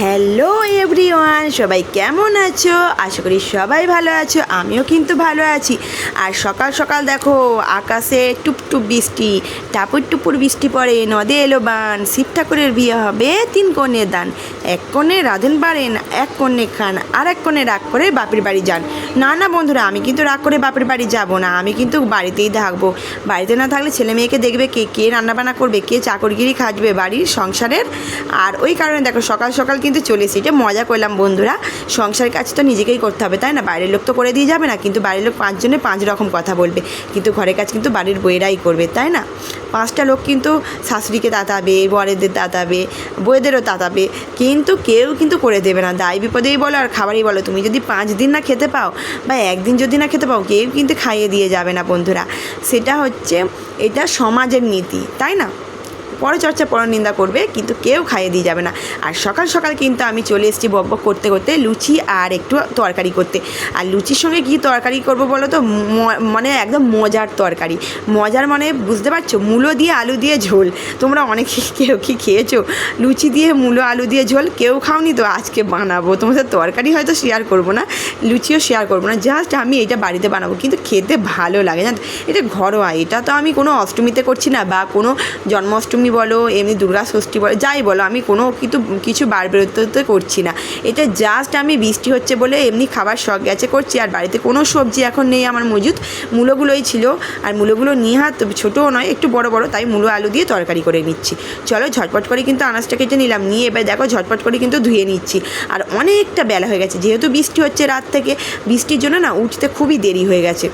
Hello everyone, সবাই কেমন আছো? আশা করি সবাই ভালো আছো, আমিও কিন্তু ভালো আছি। আর সকাল সকাল দেখো, আকাশে টুপটুপ বৃষ্টি, টাপুর টুপুর বৃষ্টি পড়ে, নদে এলো বান, শিব ঠাকুরের বিয়ে হবে, তিন কন্যের দান, এক কন্যে রাধেন পারেন এক কন্যে খান, আর এক কন্যে রাগ করে বাপের বাড়ি যান। না না বন্ধুরা, আমি কিন্তু রাগ করে বাপের বাড়ি যাব না, আমি কিন্তু বাড়িতেই থাকব। বাড়িতে না থাকলে ছেলে মেয়েকে দেখবে কে কে রান্নাবান্না করবে, কে চাকরগিরি খাটবে বাড়ির সংসারের। আর ওই কারণে দেখো, সকাল সকাল কিন্তু চলে এসেছি এটা মজা করলাম বন্ধুরা। সংসারের কাজ তো নিজেকেই করতে হবে, তাই না? বাইরের লোক তো করে দিয়ে যাবে না, কিন্তু বাইরের লোক পাঁচজনে পাঁচ রকম কথা বলবে। কিন্তু ঘরের কাজ কিন্তু বাড়ির বইয়েরাই করবে, তাই না? পাঁচটা লোক কিন্তু শাশুড়িকে তাতাবে, বরেদের তাতাবে বইয়েদেরও তাতাবে, কিন্তু কেউ কিন্তু করে দেবে না। দায় বিপদেই বলো আর খাবারই বলো, তুমি যদি পাঁচ দিন না খেতে পাও বা একদিন যদি না খেতে পাও, কেউ কিন্তু খাইয়ে দিয়ে যাবে না বন্ধুরা। সেটা হচ্ছে, এটা সমাজের নীতি, তাই না? পরচর্চা পরনিন্দা করবে, কিন্তু কেউ খাইয়ে দিয়ে যাবে না। আর সকাল সকাল কিন্তু আমি চলে এসেছি বক বক করতে করতে লুচি আর একটু তরকারি করতে। আর লুচির সঙ্গে কী তরকারি করব বলো তো? মানে একদম মজার তরকারি। মজার মানে বুঝতে পারছ? মূলো দিয়ে আলু দিয়ে ঝোল। তোমরা অনেকে কেউ কি খেয়েছো? লুচি দিয়ে মূলো, আলু দিয়ে ঝোল? কেউ খাওনি তো? আজকে বানাবো। তোমাদের তরকারি হয়তো শেয়ার করব না, লুচিও শেয়ার করব না। জাস্ট আমি এটা বাড়িতে বানাবো। কিন্তু খেতে ভালো লাগে, জানো? এটা ঘরোয়া। এটা তো আমি কোনো অষ্টমীতে করছি না বা কোনো জন্মাষ্টমী বলো, এমনি দুর্গা ষষ্ঠী বলো, যাই বলো, আমি কোনো কিন্তু কিছু বার বেরোতে করছি না। এটা জাস্ট আমি বৃষ্টি হচ্ছে বলে এমনি খাবার শখ গেছে করছি, আর বাড়িতে কোনো সবজি এখন নেই আমার মজুদ মূলোগুলোই ছিল, আর মূলোগুলো নিয়ে হাত ছোটোও নয়, একটু বড় বড়, তাই মূলো আলু দিয়ে তরকারি করে নিচ্ছি। চলো ঝটপট করে কিন্তু আনাজটা কেটে নিলাম, নিয়ে এবার দেখো ঝটপট করে কিন্তু ধুয়ে নিচ্ছি। আর অনেকটা বেলা হয়ে গেছে, যেহেতু বৃষ্টি হচ্ছে রাত থেকে, বৃষ্টির জন্য না উঠতে খুবই দেরি হয়ে গেছে।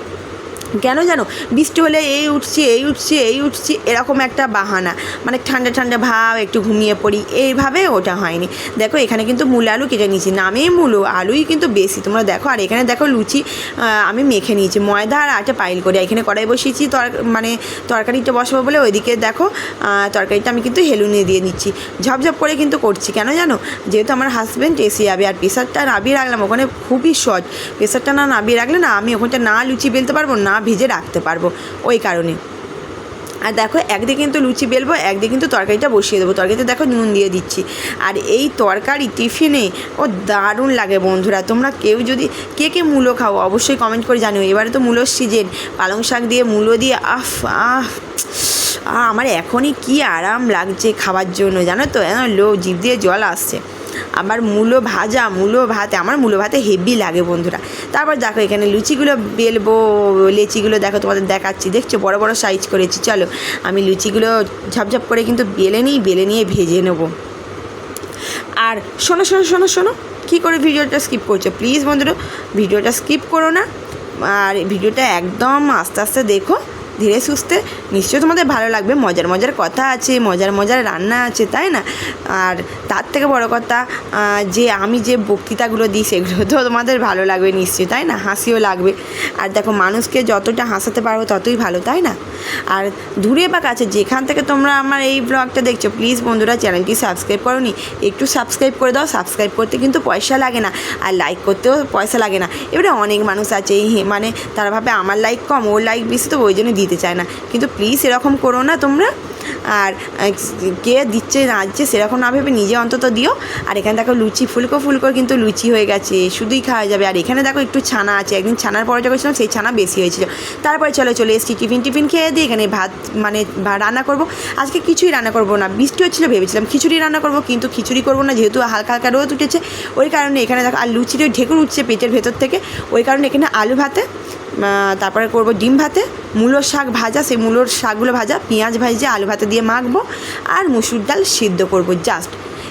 কেন জানো? বৃষ্টি হলে এই উঠছি এই উঠছি এই উঠছি, এরকম একটা বাহানা। মানে ঠান্ডা ঠান্ডা ভাব, একটু ঘুমিয়ে পড়ি, এইভাবে ওটা হয়নি। দেখো, এখানে কিন্তু মূল আলু কেটে নিয়েছি। নামেই মূলো আলুই কিন্তু বেশি। তোমরা দেখো, আর এখানে দেখো লুচি আমি মেখে নিয়েছি। ময়দা আর আটা পাইল করে। এখানে কড়াই বসিয়েছি, তর মানে তরকারিটা বসাবো বলে ওইদিকে দেখো তরকারিটা আমি কিন্তু হেলুনে দিয়ে নিচ্ছি। ঝপঝপ করে কিন্তু করছি। কেন জানো? যেহেতু আমার হাজব্যান্ড এসে যাবে, আর প্রেশারটা নাবিয়ে রাখলাম, ওখানে খুবই সহজ। প্রেশারটা না নাবিয়ে রাখলে না আমি ওখানটা না লুচি বেলতে পারব, না ভিজে রাখতে পারব, ওই কারণে। আর দেখো, একদিকে কিন্তু লুচি বেলবো, একদিকে কিন্তু তরকারিটা বসিয়ে দেবো। তরকারিতে দেখো নুন দিয়ে দিচ্ছি। আর এই তরকারি টিফিনে, ও দারুণ লাগে বন্ধুরা। তোমরা কেউ যদি, কে কে মূলো খাও, অবশ্যই কমেন্ট করে জানিও। এবারে তো মূলোর সিজন পালং শাক দিয়ে মূলো দিয়ে আফ আহ আমার এখনই কি আরাম লাগছে খাবার জন্য, জানো তো? লো, জিভ দিয়ে জল আসছে। আবার মূলো ভাজা, মূলো ভাতে, আমার মূলো ভাতে হেভি লাগে বন্ধুরা। তারপর দেখো এখানে লুচিগুলো বেলবো, লেচিগুলো দেখো তোমাদের দেখাচ্ছি। দেখছ, বড় বড় সাইজ করেছি, চলো। আমি লুচিগুলো ঝপঝপ করে কিন্তু বেলে নিই, বেলে নিয়ে ভেজে নেব। আর শোনো শোনো শোনো শোনো, কী করে ভিডিওটা স্কিপ করছ? প্লিজ বন্ধুরা, ভিডিওটা স্কিপ করো না। আর ভিডিওটা একদম আস্তে আস্তে দেখো। ধীরে সুস্থে, নিশ্চয়ই তোমাদের ভালো লাগবে। মজার মজার কথা আছে, মজার মজার রান্না আছে, তাই না? আর তার থেকে বড় কথা যে আমি যে বক্তৃতাগুলো দিই, সেগুলো তো তোমাদের ভালো লাগবে নিশ্চয়ই, তাই না? হাসিও লাগবে। আর দেখো, মানুষকে যতটা হাসাতে পারব, ততই ভালো, তাই না? আর দূরে বা কাছে, যেখান থেকে তোমরা আমার এই ব্লগটা দেখছ প্লিজ বন্ধুরা, চ্যানেলটি সাবস্ক্রাইব করো নি একটু সাবস্ক্রাইব করে দাও। সাবস্ক্রাইব করতে কিন্তু পয়সা লাগে না, আর লাইক করতেও পয়সা লাগে না। এবারে অনেক মানুষ আছে, এই মানে তারা ভাবে আমার লাইক কম, ওর লাইক বেশি, তো ওই জন্য দিতে চায় না। কিন্তু প্লিজ এরকম করো না তোমরা। আর কে দিচ্ছে না দিচ্ছে সেরকম না ভেবে নিজে অন্তত দিও। আর এখানে দেখো লুচি, ফুলকো ফুলকো কিন্তু লুচি হয়ে গেছে, শুধুই খাওয়া যাবে। আর এখানে দেখো একটু ছানা আছে, একদিন ছানার পরোটা করেছিলাম, সেই ছানা বেশি হয়েছিল। তারপরে চলো, চলে এসেছি টিফিন টিফিন খেয়ে দিই এখানে ভাত মানে রান্না করব। আজকে কিছুই রান্না করব না। বৃষ্টি হচ্ছিল ভেবেছিলাম খিচুড়ি রান্না করব, কিন্তু খিচুড়ি করব না, যেহেতু হালকা হালকা রোদ উঠেছে। ওই কারণে এখানে দেখো, আর লুচিটা ঢেকুর উঠছে পেটের ভেতর থেকে। ওই কারণে এখানে আলু ভাতে তারপরে করব ডিম ভাতে। মূলোর শাক ভাজা, সেই মূলোর শাকগুলো ভাজা, পেঁয়াজ ভাজে, আলু ভাতে দিয়ে মাখবো। আর মুসুর ডাল সিদ্ধ করব জাস্ট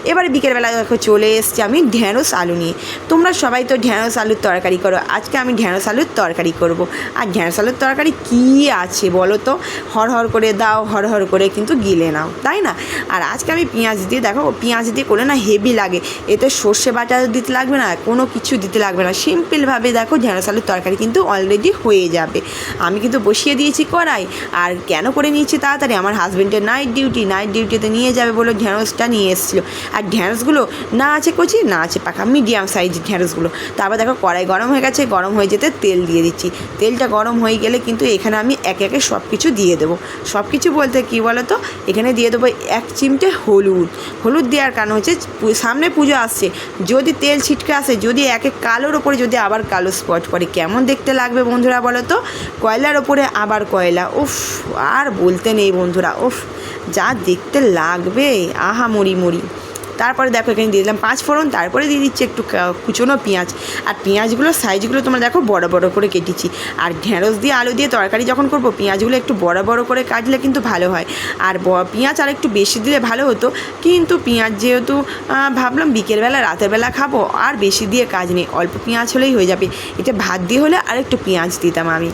এবারে বিকেলবেলা চলে এসছি আমি ঢ্যাঁড়স আলু নিয়ে। তোমরা সবাই তো ঢ্যাঁড়স আলুর তরকারি করো, আজকে আমি ঢ্যাঁড়স আলুর তরকারি করব। আর ঢ্যাঁড়স আলুর তরকারি কী আছে বলো তো? হর হর করে দাও হর হর করে কিন্তু গিলে নাও, তাই না? আর আজকে আমি পেঁয়াজ দিয়ে দেখো, পেঁয়াজ দিয়ে করলে না হেভি লাগে। এতে সর্ষে বাটা দিতে লাগবে না, কোনো কিছু দিতে লাগবে না। সিম্পলভাবে দেখো ঢ্যাঁড়স আলুর তরকারি কিন্তু অলরেডি হয়ে যাবে। আমি কিন্তু বসিয়ে দিয়েছি কড়াই, আর কেন করে নিয়েছি তাড়াতাড়ি? আমার হাজব্যান্ডের নাইট ডিউটি নাইট ডিউটিতে নিয়ে যাবে বলে ঢ্যাঁড়সটা নিয়ে এসেছিল। আর ঢ্যাঁড়সগুলো না আছে কচি, না আছে পাকা মিডিয়াম সাইজ ঢ্যাঁড়সগুলো তারপর দেখো কড়াই গরম হয়ে গেছে, গরম হয়ে যেতে তেল দিয়ে দিচ্ছি। তেলটা গরম হয়ে গেলে কিন্তু এখানে আমি একে একে সব কিছু দিয়ে দেবো। সব কিছু বলতে কী বলো তো এখানে দিয়ে দেবো এক চিমটে হলুদ। হলুদ দেওয়ার কারণ হচ্ছে সামনে পুজো আসছে। যদি তেল ছিটকে আসে, যদি একে কালোর ওপরে, যদি আবার কালো স্পট পড়ে, কেমন দেখতে লাগবে বন্ধুরা বলো তো কয়লার ওপরে আবার কয়লা। উফ, আর বলতে নেই বন্ধুরা, উফ, যা দেখতে লাগবে। আহা মরি মরি তারপরে দেখো এখানে দিয়ে দিলাম পাঁচ ফোড়ন, তারপরে দিয়ে দিচ্ছি একটু কুচনো পেঁয়াজ। আর পেঁয়াজগুলোর সাইজগুলো তোমরা দেখো বড় বড় করে কেটেছি। আর ঢেঁড়স দিয়ে আলু দিয়ে তরকারি যখন করব, পেঁয়াজগুলো একটু বড় বড় করে কাটলে কিন্তু ভালো হয়। আর পেঁয়াজ আর একটু বেশি দিলে ভালো হতো, কিন্তু পেঁয়াজ যেহেতু ভাবলাম বিকেলবেলা রাতের বেলা খাব, আর বেশি দিয়ে কাজ নেই। অল্প পেঁয়াজ হলেই হয়ে যাবে। এটা ভাত দিয়ে হলে আর একটু পেঁয়াজ দিতাম আমি।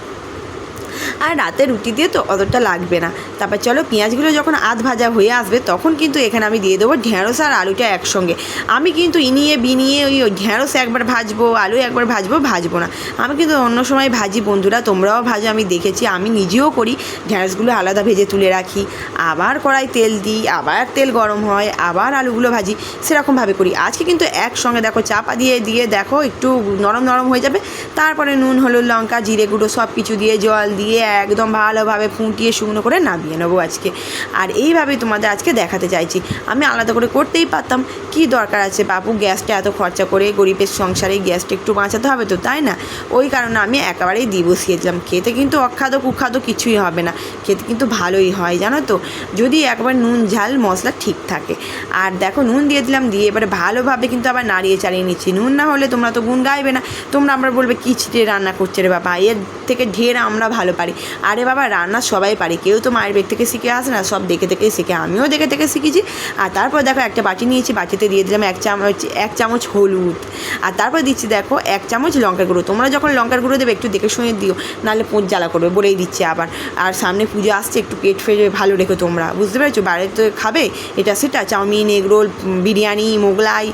আর রাতে রুটি দিয়ে তো অতটা লাগবে না। তারপর চলো, পেঁয়াজগুলো যখন আধ ভাজা হয়ে আসবে, তখন কিন্তু এখানে আমি দিয়ে দেবো ঢেঁড়স আর আলুটা একসঙ্গে। আমি কিন্তু ইনিয়ে বিনিয়ে ওই ঢেঁড়স একবার ভাজবো, আলু একবার ভাজবো ভাজবো না। আমি কিন্তু অন্য সময় ভাজি, বন্ধুরা, তোমরাও ভাজো, আমি দেখেছি, আমি নিজেও করি। ঢেঁড়সগুলো আলাদা ভেজে তুলে রাখি, আবার কড়াই তেল দিই, আবার তেল গরম হয়, আবার আলুগুলো ভাজি, সেরকমভাবে করি। আজকে কিন্তু একসঙ্গে দেখো, চাপা দিয়ে দিয়ে দেখো, একটু নরম নরম হয়ে যাবে। তারপরে নুন, হলুদ, লঙ্কা, জিরে গুঁড়ো সব কিছু দিয়ে, জল দিয়ে একদম ভালোভাবে ফুটিয়ে শুকনো করে নামিয়ে নেব আজকে। আর এইভাবেই তোমাদের আজকে দেখাতে চাইছি। আমি আলাদা করে করতেই পারতাম। কি দরকার আছে বাবু গ্যাসটা এত খরচা করে গরিবের সংসারে গ্যাসটা একটু বাঁচাতে হবে তো, তাই না? ওই কারণে আমি একেবারেই দিয়ে বসিয়েছিলাম খেতে কিন্তু অখাদ্য কুখাদ্য কিছুই হবে না। খেতে কিন্তু ভালোই হয়, জানো তো? যদি একবার নুন, ঝাল, মশলা ঠিক থাকে। আর দেখো নুন দিয়ে দিলাম, দিয়ে এবারে ভালোভাবে কিন্তু আবার নাড়িয়ে চাড়িয়ে নিচ্ছি। নুন না হলে তোমরা তো গুণ গাইবে না। তোমরা আমরা বলবে কী ছিটে রান্না করছে রে বাবা? এর থেকে ঢের আমরা ভালো পারি। আরে বাবা, রান্না সবাই পারে। কেউ তো মায়ের বেগ থেকে শিখে আসে না, সব দেখে দেখে শিখে। আমিও দেখে দেখে শিখেছি। আর তারপর দেখো, একটা বাটি নিয়েছি, বাটিতে দিয়ে দিলাম এক চামচ এক চামচ হলুদ। আর তারপর দিচ্ছি দেখো, এক চামচ লঙ্কার গুঁড়ো। তোমরা যখন লঙ্কার গুঁড়ো দেবে, একটু দেখে শুনে দিও। নাহলে পোঁত জ্বালা করবে, বলেই দিচ্ছি আবার। আর সামনে পুজো আসছে, একটু পেট ফেটে ভালো রেখো তোমরা। বুঝতে পেরেছ? বাড়িতে খাবে, এটা সেটা, chowmein, egg roll, biryani, Mughlai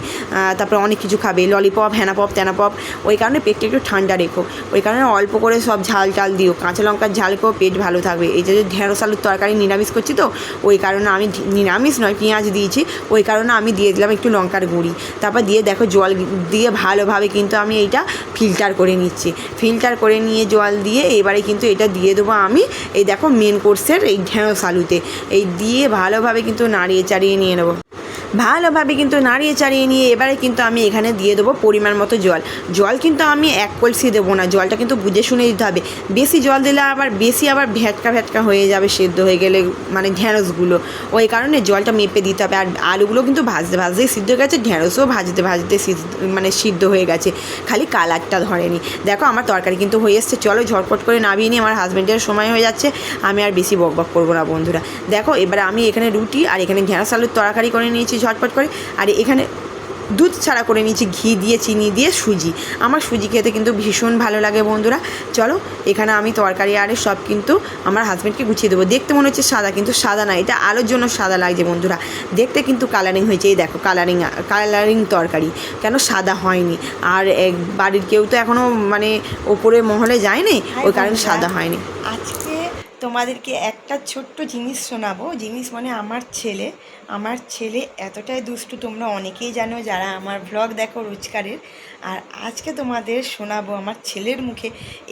তারপরে অনেক কিছু খাবে। ললিপপ হ্যানাপপ ট্যানাপপ ওই কারণে পেটটা একটু ঠান্ডা রেখো। ওই কারণে অল্প করে সব ঝাল টাল দিও। কাঁচা লঙ্কার ঝাল খেয়েও পেট ভালো থাকবে। এই যে ঢেঁড়স আলুর তরকারি নিরামিষ করছি তো, ওই কারণে আমি নিরামিষ নয়, পেঁয়াজ দিয়েছি, ওই কারণে আমি দিয়ে দিলাম একটু লঙ্কার গুঁড়ি। তারপর দিয়ে দেখো জল দিয়ে ভালোভাবে কিন্তু আমি এইটা ফিল্টার করে নিচ্ছি। ফিল্টার করে নিয়ে জল দিয়ে এবারে কিন্তু এটা দিয়ে দেবো আমি এই দেখো মেন কোর্সের এই ঢেঁড়স আলুতে। এই দিয়ে ভালোভাবে কিন্তু নাড়িয়ে চাড়িয়ে নিয়ে নেব। ভালোভাবে কিন্তু নাড়িয়ে চাড়িয়ে নিয়ে এবারে কিন্তু আমি এখানে দিয়ে দেবো পরিমাণ মতো জল। জল কিন্তু আমি এক কলসি দেবো না, জলটা কিন্তু বুঝে শুনে দিতে হবে। বেশি জল দিলে আবার, বেশি আবার ভ্যাটকা ভ্যাটকা হয়ে যাবে সেদ্ধ হয়ে গেলে মানে ঢ্যাঁড়সগুলো ওই কারণে জলটা মেপে দিতে হবে। আর আলুগুলো কিন্তু ভাজতে ভাজতেই সিদ্ধ হয়ে গেছে ঢ্যাঁড়সও ভাজতে ভাজতে মানে সিদ্ধ হয়ে গেছে। খালি কালারটা ধরেনি দেখো আমার তরকারি কিন্তু হয়ে এসছে। চলো ঝটপট করে নামিয়ে নিই, আমার হাজব্যান্ডের সময় হয়ে যাচ্ছে। আমি আর বেশি বক বক করব না, বন্ধুরা। দেখো এবার আমি এখানে রুটি আর এখানে ঢেঁড়স আলুর তরকারি করে নিয়েছি। ঝটপট করে। আর এখানে দুধ ছাড়া করে নিয়েছি ঘি দিয়ে চিনি দিয়ে সুজি। আমার সুজি খেতে কিন্তু ভীষণ ভালো লাগে বন্ধুরা। চলো এখানে আমি তরকারি আরে সব কিন্তু আমার হাজব্যান্ডকে গুছিয়ে দেবো। দেখতে মনে হচ্ছে সাদা কিন্তু সাদা না এটা আলোর জন্য সাদা লাগছে বন্ধুরা। দেখতে কিন্তু কালারিং হয়েছে এই দেখো কালারিং কালারিং তরকারি। কেন সাদা হয়নি? আর বাড়ির কেউ তো এখনও মানে ওপরে মহলে যায়নি? ওই কারণে সাদা হয়নি। আজকে তোমাদেরকে একটা ছোট্ট জিনিস শোনাবো। জিনিস মানে আমার ছেলে। আমার ছেলে এতটাই দুষ্টু, তোমরা অনেকেই জানো যারা আমার ভ্লগ দেখো রোজকারের। আর আজকে তোমাদের শোনাবো আমার ছেলের মুখে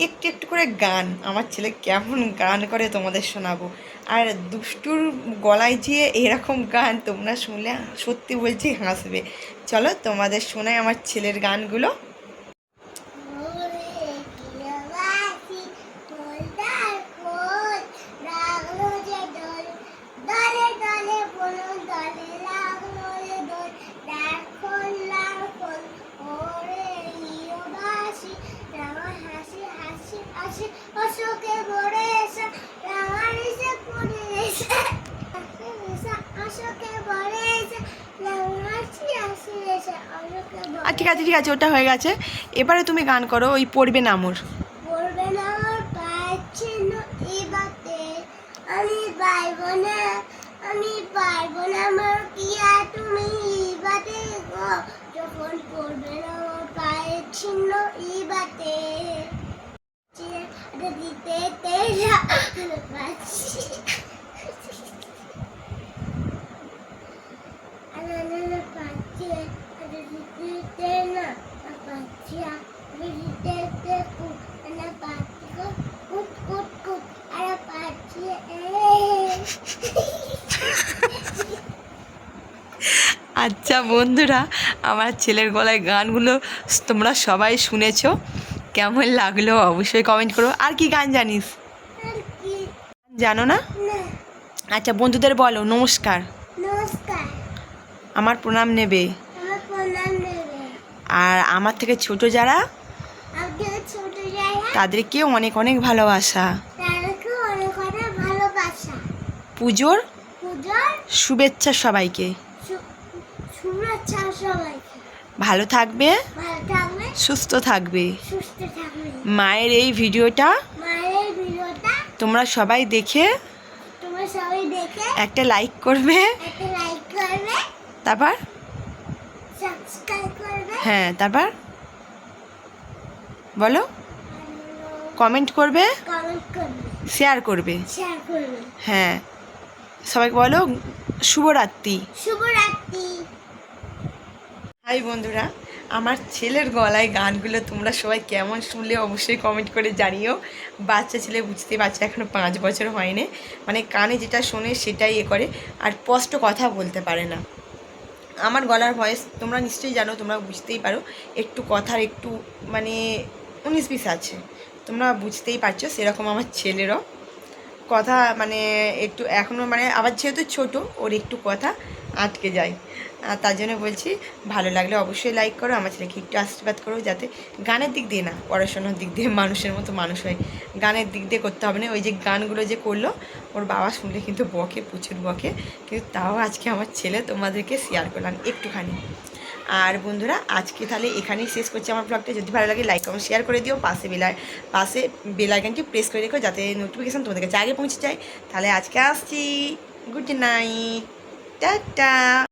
একটু একটু করে গান। আমার ছেলে কেমন গান করে তোমাদের শোনাবো। আর দুষ্টুর গলায় যে এরকম গান তোমরা শুনলে সত্যি বলছি হাসবে। চলো তোমাদের শোনাই আমার ছেলের গানগুলো ওরে কিরবাসি তোলদার কোল লাগল যে দোল দলে দলে বলো দলে লাগল যে দোল দেখো লাখল ওরে কিরবাসি রাঙা হাসি হাসি হাসি অশোকে ভরে এসে রাঙা নিশে পড়ে এসে অশোকে ভরে এসে রাঙা হাসি হাসি এসে অশোকে ভরে আর ঠিক আছে ওটা হয়ে গেছে। এবারে তুমি গান করো ওই পড়বে না আমি আমার আচ্ছা বন্ধুরা আমার ছেলের গলায় গানগুলো তোমরা সবাই শুনেছো। কেমন লাগল অবশ্যই কমেন্ট করো। আর কি গান জানিস? জানো না। আচ্ছা বন্ধুদের বলো নমস্কার। নমস্কার। আমার প্রণাম নেবে। আর আমার থেকে ছোট যারা আপনার ছোট জায়গা তাদেরকেও অনেক অনেক ভালোবাসা। তাদেরকে অনেক অনেক ভালোবাসা। পুজোর শুভেচ্ছা সবাইকে। ভালো থাকবে সুস্থ থাকবে। মায়ের এই ভিডিওটা তোমরা সবাই দেখে একটা লাইক করবে। তারপর হ্যাঁ তারপর? বলো। কমেন্ট করবে? শেয়ার করবে। হ্যাঁ। সবাইকে বলো শুভরাত্রি। শুভরাত্রি। হাই বন্ধুরা আমার ছেলের গলায় গানগুলো তোমরা সবাই কেমন শুনলে অবশ্যই কমেন্ট করে জানিও। বাচ্চা ছেলে বুঝতে পারছে এখনও পাঁচ বছর হয়নি। মানে কানে যেটা শোনে সেটাই এ করে আর স্পষ্ট কথা বলতে পারে না। আমার গলার ভয়েস তোমরা নিশ্চয়ই জানো, তোমরা বুঝতেই পারো। একটু কথার একটু মানে উনিশ বিশ আছে। তোমরা বুঝতেই পারছ সেরকম আমার ছেলেরও। কথা মানে একটু এখনও মানে আবার যেহেতু ছোটো, ওর একটু কথা আটকে যায়। তার জন্য বলছি, ভালো লাগলে অবশ্যই লাইক করো, আমার ছেলেকে একটু আশীর্বাদ করো যাতে গানের দিক দিয়ে না, পড়াশোনার দিক দিয়ে মানুষের মতো মানুষ হয়। গানের দিক দিয়ে করতে হবে না, ওই যে গানগুলো যে করল, ওর বাবা শুনলে কিন্তু বকে, প্রচুর বকে, কিন্তু তাও আজকে আমার ছেলে তোমাদেরকে শেয়ার করলাম একটুখানি। আর বন্ধুরা, আজকে তাহলে এখানেই শেষ করছি আমার ব্লগটা যদি ভালো লাগে লাইক কমেন্ট শেয়ার করে দিও, পাশে বেলায় পাশে বেলাইকানটি প্রেস করে রেখো যাতে নোটিফিকেশান তোমাদের কাছে আগে পৌঁছে যায়। তাহলে আজকে আসছি। Good night tata